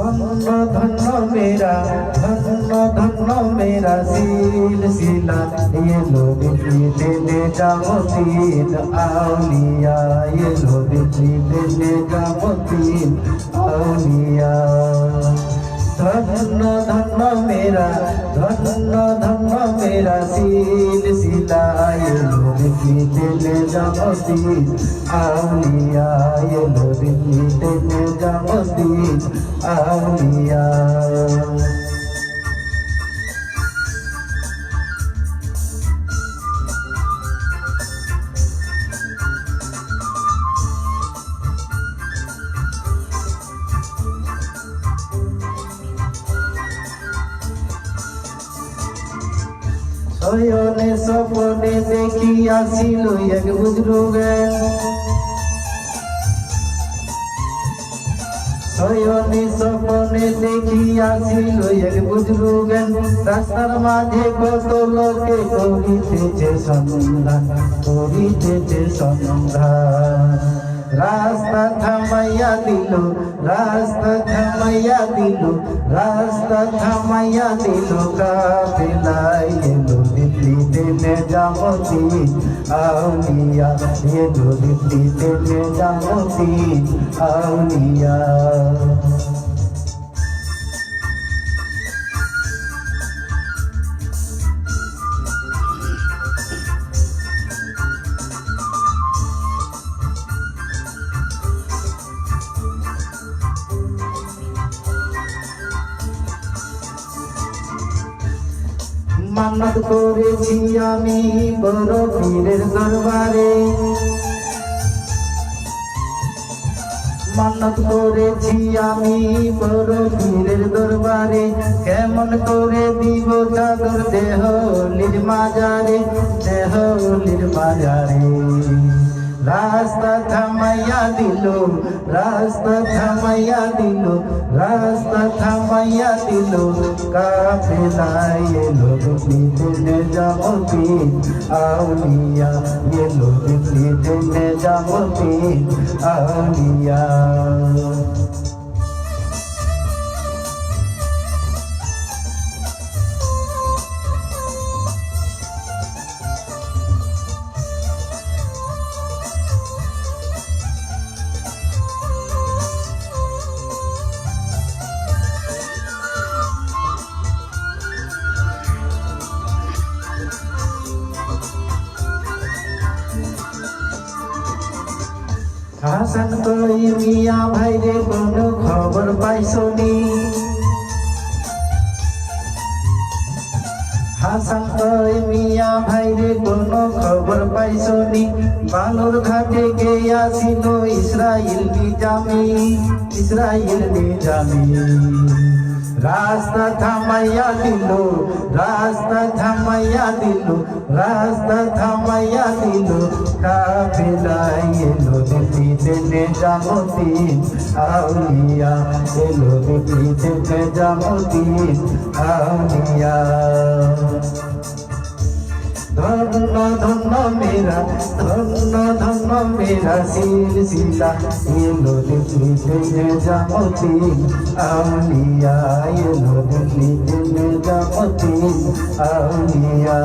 ধন্য ধন্য মেরা ধন্য ধন্য মেরা সিলসিলা এলো দিল্লিতে নিজামুদ্দিন আউলিয়া এলো দিল্লিতে নিজামুদ্দিন আউলিয়া। ধন্য ধন্য মেরা ধন্য ধন্য মেরা এলো দিল্লিতে নিজামুদ্দিন আলিয়া এলো দিল্লিতে নিজামুদ্দিন আউলিয়া শয়নে স্বপনে দেখিয়াছিল এক বুজরুগে। শয়নে স্বপনে দেখিয়াছিল এক বুজরুগে। রাস্তার মাঝে কত লোকে করিতেছে সন্ধান করিতেছে সন্ধান। রাস্তা থামাইয়া দিল, রাস্তা থামাইয়া দিল, রাস্তা থামাইয়া দিল কাফেলাই এলো দিল্লিতে নিজামুদ্দিন আউলিয়া এলো দিল্লিতে নিজামুদ্দিন আউলিয়া। মান্নত করেছি আমি বড় পীরের দরবারে। মান্নাত করেছি আমি বড় পীরের দরবারে। কেমন করে দিব চাদর দেহ নির্মাজারে মাজারে দেহ নির্মাজারে মাজারে। রাস্তা থামাইয়া দিল, রাস্তা থামাইয়া দিল, রাস্তা থামাইয়া দিল। কাফেলায় এলো দিল্লিতে যাবতি আউলিয়া এলো দিল্লিতে যাবতি আউলিয়া। হাসান কই মিয়া ভাইরে কোনো খবর পাইছনি? হাসান কই মিয়া ভাইরে কোনো খবর পাইছনি? বালুর ঘাটে গিয়াছিল ইসরাইল নিজামি ইসরাইল নিজামি। রাস্তা থামাইয়া দিল, রাস্তা থামাইয়া দিল, রাস্তা থামাইয়া দিল। কাফেলাই এলো দিল্লিতে নিজামুদ্দিন আউলিয়া এলো দিল্লিতে নিজামুদ্দিন আউলিয়া। ধন্য ধন্য মেরা ধন্য ধন্য মেরা সিলসিলা এলো দিল্লিতে নিজামুদ্দিন আউলিয়া এলো দিল্লিতে নিজামুদ্দিন আউলিয়া